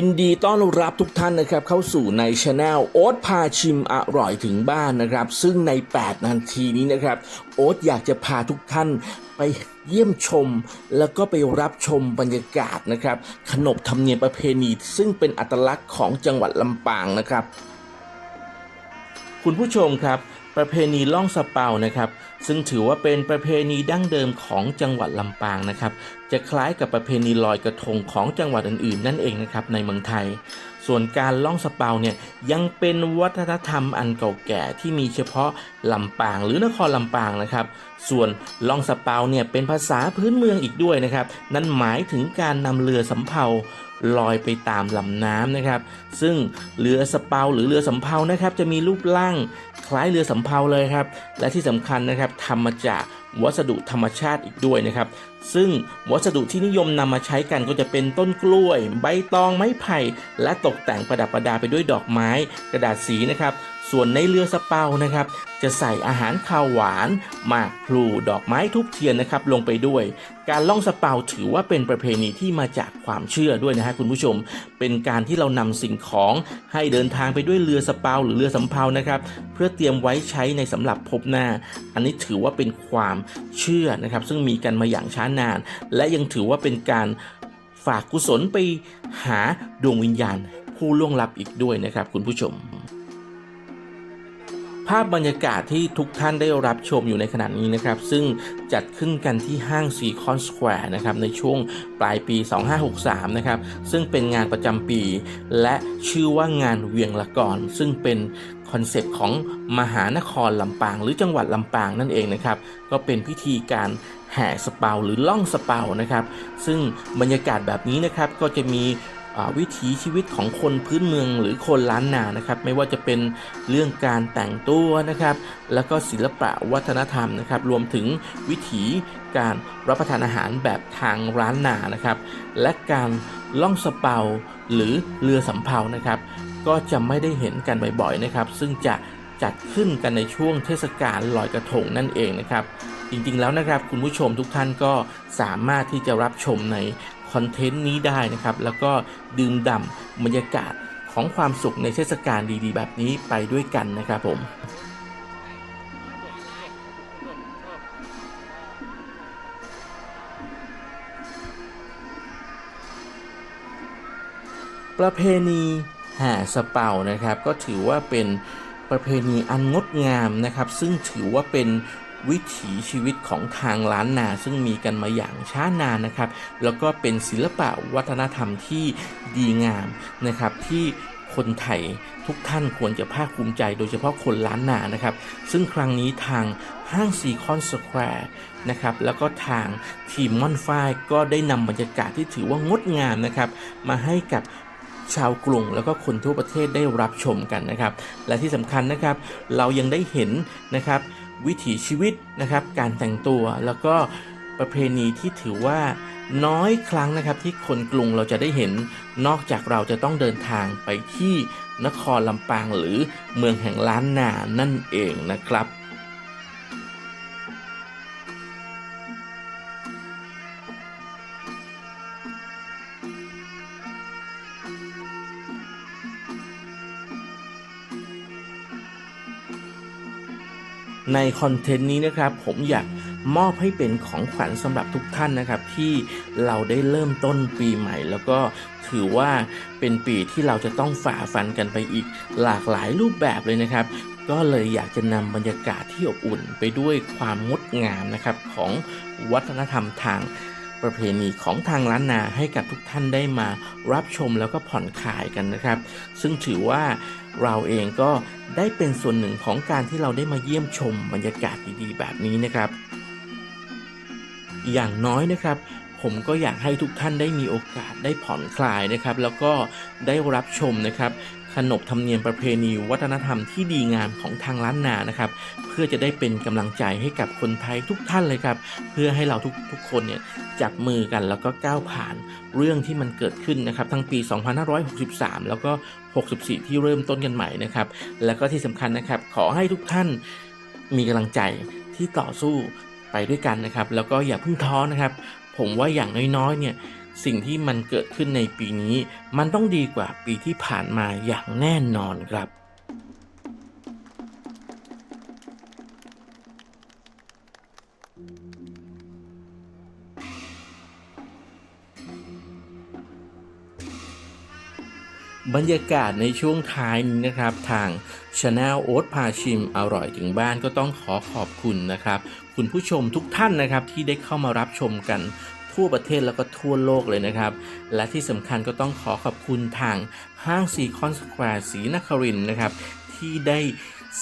ยินดีต้อนรับทุกท่านนะครับเข้าสู่ในช anel โอ๊ตพาชิมอร่อยถึงบ้านนะครับ ซึ่งใน 8 นาทีนี้นะครับ โอ๊ตอยากจะพาทุกท่านไปเยี่ยมชม แล้วก็ไปรับชมบรรยากาศนะครับ ขนบธรรมเนียมประเพณี ซึ่งเป็นอัตลักษณ์ของจังหวัดลำปางนะครับ คุณผู้ชมครับ ประเพณีล่องสะเปานะครับ ซึ่งถือว่าเป็นประเพณีดั้งเดิมของจังหวัดลำปางนะครับ จะคล้ายกับประเพณีลอยกระทงของจังหวัดอื่นๆ นั่นเองนะครับในเมืองไทย ส่วนการล่องสะเปาเนี่ยยังเป็นวัฒนธรรมอันเก่าแก่ที่มีเฉพาะลำปางหรือนครลำปางนะครับ ส่วนล่องสะเปาเนี่ยเป็นภาษาพื้นเมืองอีกด้วยนะครับ นั่นหมายถึงการนำเรือสำเภา ลอยไปตามลำน้ำนะครับ ซึ่งเรือสเปาหรือเรือสำเภานะครับ จะมีรูปร่างคล้ายเรือสำเภาเลยครับ และที่สำคัญนะครับทำมาจากวัสดุธรรมชาติอีกด้วยนะครับ ซึ่งวัสดุที่นิยมนำมาใช้กันก็จะเป็นต้นกล้วย ใบตองไม้ไผ่ และตกแต่งประดับประดาไปด้วยดอกไม้ กระดาษสีนะครับ ส่วนในเรือสะเปานะครับ จะใส่อาหารคาวหวานหมากพลูดอกไม้ทุบเทียนนะครับลงไปด้วย การล่องสะเปาถือว่าเป็นประเพณีที่มาจากความเชื่อด้วยนะฮะคุณผู้ชม เป็นการที่เรานำสิ่งของให้เดินทางไปด้วยเรือสะเปาหรือเรือสำเภานะครับเพื่อเตรียมไว้ใช้ในสำหรับพบหน้า อันนี้ถือว่าเป็นความเชื่อนะครับ ซึ่งมีกันมาอย่างช้านาน และยังถือว่าเป็นการฝากกุศลไปหาดวงวิญญาณผู้ล่วงลับอีกด้วยนะครับ คุณผู้ชม ภาพบรรยากาศที่ทุกท่านได้รับชมอยู่ในขณะนี้นะครับ ซึ่งจัดขึ้นกันที่ห้างซีคอนสแควร์นะครับในช่วงปลายปี 2563 นะครับ ซึ่งเป็นงานประจำปี และชื่อว่างานเวียงละกรซึ่งเป็นคอนเซปต์ของมหานครลำปาง หรือจังหวัดลำปางนั่นเองนะครับ ก็เป็นพิธีการแห่สเปาหรือล่องสเปานะครับ ซึ่งบรรยากาศแบบนี้นะครับก็จะมี วิถีชีวิตของคนพื้นเมืองหรือคนล้านนานะครับไม่ว่าจะเป็นเรื่องการแต่งตัวนะครับ แล้วก็ศิลปะวัฒนธรรมนะครับ รวมถึงวิถีการรับประทานอาหารแบบทางร้านนานะครับ และการล่องสเปาหรือเรือสำเภานะครับ ก็จะไม่ได้เห็นกันบ่อยๆนะครับ ซึ่งจะจัดขึ้นกันในช่วงเทศกาลลอยกระทงนั่นเองนะครับ จริงๆแล้วนะครับคุณผู้ชมทุกท่านก็สามารถที่จะรับชมใน คอนเทนต์นี้ได้นะครับ แล้วก็ดื่มด่ำบรรยากาศของความสุขในเทศกาลดีๆ แบบนี้ไปด้วยกันนะครับผมประเพณีแห่สเปานะครับ ก็ถือว่าเป็นประเพณีอันงดงามนะครับ ซึ่งถือว่าเป็น วิถีชีวิตของทางล้านนาซึ่งมีกันมาอย่างช้านานนะครับ แล้วก็เป็นศิลปะวัฒนธรรมที่ดีงามนะครับที่คนไทยทุกท่านควรจะภาคภูมิใจโดยเฉพาะคนล้านนานะครับ ซึ่งครั้งนี้ทางห้างซีคอนสแควร์นะครับแล้วก็ทางทีมม่อนฝ้ายก็ได้นำบรรยากาศที่ถือว่างดงามนะครับมาให้กับชาวกรุงแล้วก็คนทั่วประเทศได้รับชมกันนะครับ และที่สำคัญนะครับเรายังได้เห็นนะครับ วิถีชีวิตนะครับ การแต่งตัวแล้วก็ประเพณีที่ถือว่าน้อยครั้งนะครับที่คนกรุงเราจะได้เห็นนอกจากเราจะต้องเดินทางไปที่นครลำปางหรือเมืองแห่งล้านนานั่นเองนะครับ ในคอนเทนต์นี้นะครับผมอยากมอบให้เป็นของขวัญสำหรับทุกท่านนะครับ ที่เราได้เริ่มต้นปีใหม่ แล้วก็ถือว่าเป็นปีที่เราจะต้องฝ่าฟันกันไปอีกหลากหลายรูปแบบเลยนะครับ ก็เลยอยากจะนำบรรยากาศที่อบอุ่นไปด้วยความงดงามนะครับของวัฒนธรรมทาง ประเพณีของทางล้านนาให้กับทุกท่านได้มารับชมแล้วก็ผ่อนคลายกันนะครับ ซึ่งถือว่าเราเองก็ได้เป็นส่วนหนึ่งของการที่เราได้มาเยี่ยมชมบรรยากาศดีๆ แบบนี้นะครับ อย่างน้อยนะครับผมก็อยากให้ทุกท่านได้มีโอกาสได้ผ่อนคลายนะครับ แล้วก็ได้รับชมนะครับ นบธรรมเนียมประเพณีวัฒนธรรมที่ดีงามของทางล้านนานะครับ เพื่อจะได้เป็นกำลังใจให้กับคนไทยทุกท่านเลยครับ เพื่อให้เราทุกทุกคนเนี่ยจับมือกันแล้วก็ก้าวผ่านเรื่องที่มันเกิดขึ้นนะครับ ทั้งปี 2563 แล้วก็ 64 ที่เริ่มต้นกันใหม่นะครับ แล้วก็ที่สำคัญนะครับ ขอให้ทุกท่านมีกำลังใจที่ต่อสู้ไปด้วยกันนะครับ แล้วก็อย่าเพิ่งท้อนะครับ ผมว่าอย่างน้อยๆเนี่ย สิ่งที่มันเกิดขึ้นในปีนี้ มันต้องดีกว่าปีที่ผ่านมาอย่างแน่นอนครับบรรยากาศในช่วงท้ายนี้นะครับ ทาง Channel โอ๊ตพาชิมอร่อยถึงบ้านก็ต้องขอขอบคุณนะครับ คุณผู้ชมทุกท่านนะครับที่ได้เข้ามารับชมกัน ทั่วประเทศแล้วก็ทั่วโลกเลยนะครับ และที่สำคัญก็ต้องขอขอบคุณทางห้างซีคอนสแควร์ศรีนครินนะครับ ที่ได้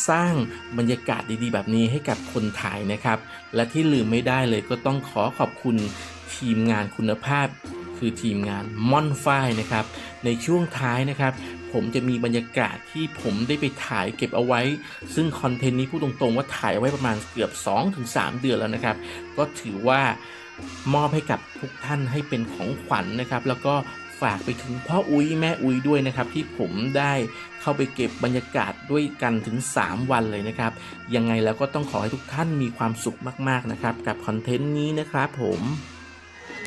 สร้างบรรยากาศดีๆ แบบนี้ให้กับคนถ่ายนะครับ และที่ลืมไม่ได้เลยก็ต้องขอขอบคุณทีมงานคุณภาพ คือทีมงานม่อนฝ้ายนะครับ ในช่วงท้ายนะครับ ผมจะมีบรรยากาศที่ผมได้ไปถ่ายเก็บเอาไว้ ซึ่งคอนเทนต์นี้พูดตรงๆว่าถ่ายไว้ประมาณเกือบ 2-3 เดือนแล้วนะครับ ก็ถือว่า มอบให้กับทุกท่านให้เป็นของขวัญนะครับ แล้วก็ฝากไปถึงพ่ออุ้ยแม่อุ้ยด้วยนะครับ ที่ผมได้เข้าไปเก็บบรรยากาศด้วยกันถึง 3 วันเลยนะครับ ยังไงแล้วก็ต้องขอให้ทุกท่านมีความสุขมากๆนะครับ กับคอนเทนต์นี้นะครับผม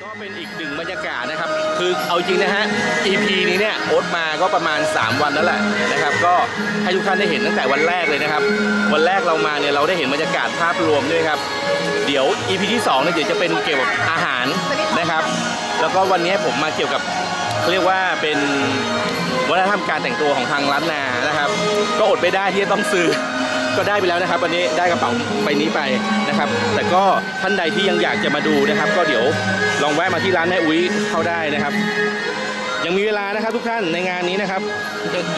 ก็เป็นอีกหนึ่งบรรยากาศนะครับ คือเอาจริงนะฮะ EP นี้เนี่ยโอ๊ตมาก็ประมาณ 3 วันแล้วแหละนะครับ ก็ให้ทุกท่านได้เห็นตั้งแต่วันแรกเลยนะครับ วันแรกเรามาเนี่ยเราได้เห็นบรรยากาศภาพรวมด้วยครับ เดี๋ยว EP ที่2เนี่ยเดี๋ยวจะเป็นเกี่ยวกับอาหารนะครับ แล้วก็วันนี้ผมมาเกี่ยวกับเขาเรียกว่าเป็นวัฒนธรรมการแต่งตัวของทางร้านนานะครับ ก็อดไม่ได้ที่จะต้องซื้อก็ได้ไปแล้วนะครับ วันนี้ได้กระเป๋าใบนี้ไปนะครับ แต่ก็ท่านใดที่ยังอยากจะมาดูนะครับ ก็เดี๋ยวลองแวะมาที่ร้านแม่อุ้ยเข้าได้นะครับ ยังมีเวลานะครับทุกท่านในงานนี้นะครับ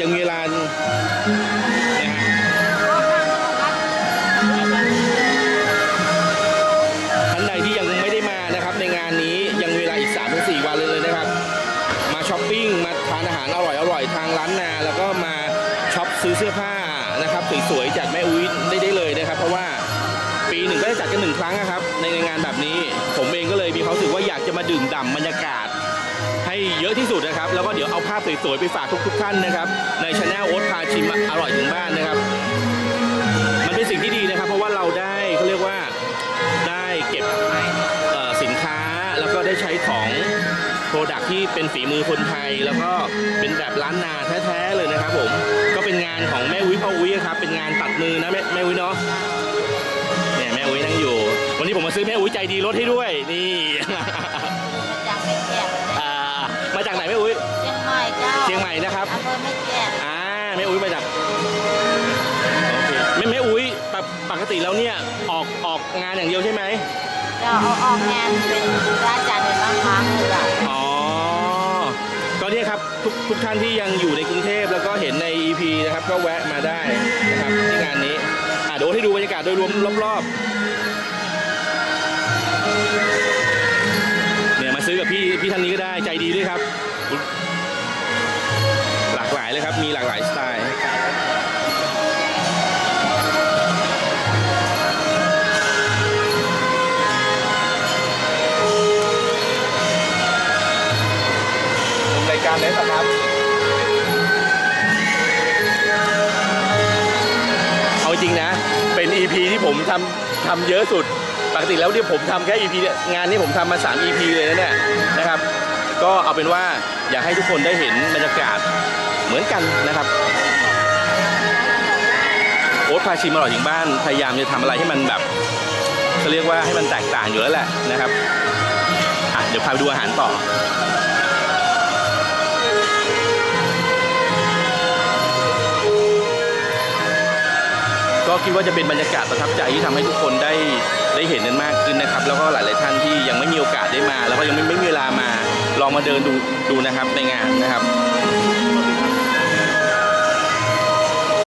ยังมีเวลานะฮะ ซื้อเสื้อผ้านะครับสวยๆจากแม่อุ้ยได้ได้เลยนะครับ เพราะว่าปีหนึ่งก็จะจัดกันหนึ่งครั้งนะครับ ในงานแบบนี้ผมเองก็เลยมีความรู้สึกว่าอยากจะมาดื่มด่ำบรรยากาศ ให้เยอะที่สุดนะครับ แล้วก็เดี๋ยวเอาภาพสวยๆไปฝากทุกๆท่านนะครับ ในช anel โอ๊ตพาชิมอร่อยถึงบ้านนะครับ มันเป็นสิ่งที่ดีนะครับ เพราะว่าเราได้เขาเรียกว่าได้เก็บสินค้าแล้วก็ได้ใช้ของโปรดักที่เป็นฝีมือคนไทย แล้วก็เป็นแบบล้านนาแท้ๆเลยนะครับผม เป็นงานของแม่อุ้ยพ่ออุ้ยครับ เป็นงานตัดมือนะแม่แม่อุ้ยเนาะเนี่ยแม่อุ้ยนั่งอยู่ วันนี้ผมมาซื้อแม่อุ้ยใจดีลดให้ด้วยนี่ จากไม่แก่อ่ามาจากไหนแม่อุ้ยเชียงใหม่เจ้าเชียงใหม่นะครับ อำเภอไม่แก่อ่าแม่อุ้ยมาจากโอเคแม่แม่อุ้ยปกปกติแล้วเนี่ยออกออกงานอย่างเดียวใช่ไหมเจ้าเอาออกงานเป็นราชการเป็นบางครั้งเลยจ้ะอ๋อก็ เนี่ยครับทุกทุกท่านที่ยังอยู่ในกรุงเทพแล้วก็เห็นใน EP นะครับ ก็แวะมาได้นะครับที่งานนี้อะเดี๋ยวให้ดูบรรยากาศโดยรวมรอบๆเนี่ยมาซื้อกับพี่พี่ท่านนี้ก็ได้ใจดีด้วยครับ หลากหลายเลยครับมีหลากหลายสไตล์ ทำเยอะสุด ปกติแล้วเนี่ยผมทำแค่ EP เนี่ยงานนี้ผมทำมา 3 EP เลยนะเนี่ยนะครับ ก็เอาเป็นว่าอยากให้ทุกคนได้เห็นบรรยากาศเหมือนกันนะครับโอ๊ตพาชิมอร่อยถึงบ้านพยายามจะทำอะไรให้มันแบบเขาเรียกว่าให้มันแตกต่างอยู่แล้วแหละนะครับอะเดี๋ยวพาไปดูอาหารต่อ คิดว่าจะเป็นบรรยากาศประทับใจที่ทำให้ทุกคนได้ได้เห็นกันมากขึ้นนะครับ แล้วก็หลาย ๆ ท่านที่ยังไม่มีโอกาสได้มา แล้วก็ยังไม่ไม่มีเวลามาลองมาเดินดูดูนะครับในงานนะครับ